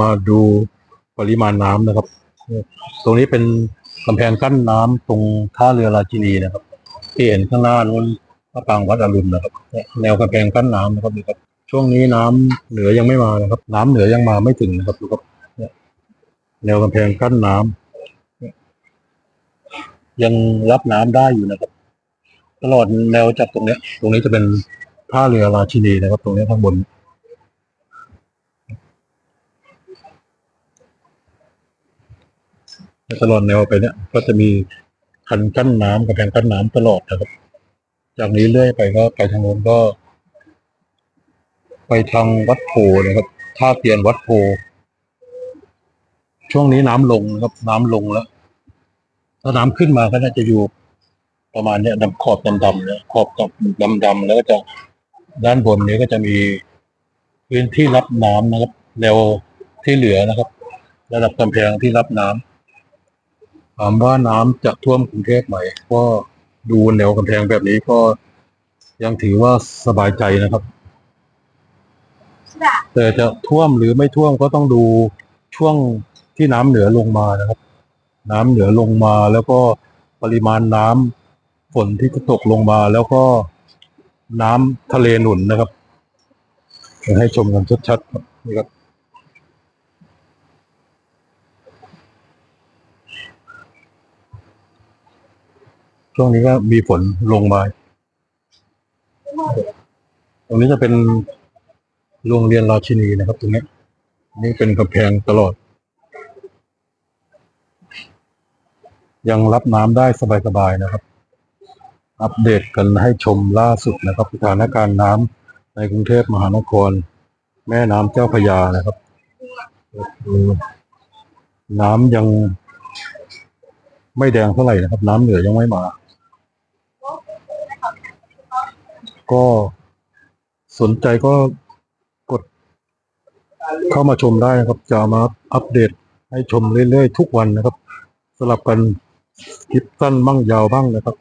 มาดูปริมาณน้ำนะครับ ตรงนี้เป็นกำแพงกั้นน้ำตรงท่าเรือราชินีนะครับ ที่เห็นข้างหน้านู้นพระปางวัดอรุณนะครับ แนวกำแพงกั้นน้ำนะครับดูครับ ช่วงนี้น้ำเหนือยังไม่มานะครับ น้ำเหนือยังมาไม่ถึงนะครับดูครับแนวกำแพงกั้นน้ำยังรับน้ำได้อยู่นะครับ ตลอดแนวจากตรงเนี้ยตรงนี้จะเป็นท่าเรือราชินีนะครับ ตรงนี้ข้างบน ตลอดแนวไปเนี่ย ก็จะมีคันกั้นน้ำกำแพงกั้นน้ำตลอดนะครับ จากนี้เรื่อยไปก็ไปทางโน้นก็ ไปทางวัดโพนะครับท่าเตียนวัดโพช่วงนี้น้ำลงนะครับ น้ำลงแล้ว ถ้าน้ำขึ้นมาก็น่าจะอยู่ประมาณเนี้ยดำขอบดำๆเนี่ยขอบกับดำๆแล้วก็จะด้านบนนี้ก็จะมีพื้นที่รับน้ำนะครับ แนวที่เหลือนะครับ ระดับกำแพงที่รับน้ำ ถามว่าน้ำจะท่วมกรุงเทพไหมก็ดูแนวกำแพงแบบนี้ก็ยังถือว่าสบายใจนะครับ แต่จะท่วมหรือไม่ท่วมก็ต้องดูช่วงที่น้ำเหนือลงมานะครับ น้ำเหนือลงมาแล้วก็ปริมาณน้ำฝนที่จะตกลงมาแล้วก็น้ำทะเลหนุนนะครับจะให้ชมกันชัดๆครับนี่ครับ ช่วงนี้ก็มีฝนลงมา ตรงนี้จะเป็นโรงเรียนราชินีนะครับ ตรงนี้ นี่เป็นกำแพงตลอด ยังรับน้ำได้สบายๆนะครับ อัปเดตกันให้ชมล่าสุดนะครับสถานการณ์น้ำในกรุงเทพมหานคร แม่น้ำเจ้าพระยานะครับ น้ำยังไม่แดงเท่าไหร่นะครับ น้ำเหนือยังไม่มา ก็สนใจก็กดเข้ามาชมได้นะครับ จะมาอัปเดตให้ชมเรื่อยๆ ทุกวันนะครับสลับกันคลิปสั้นบ้างยาวบ้างนะครับ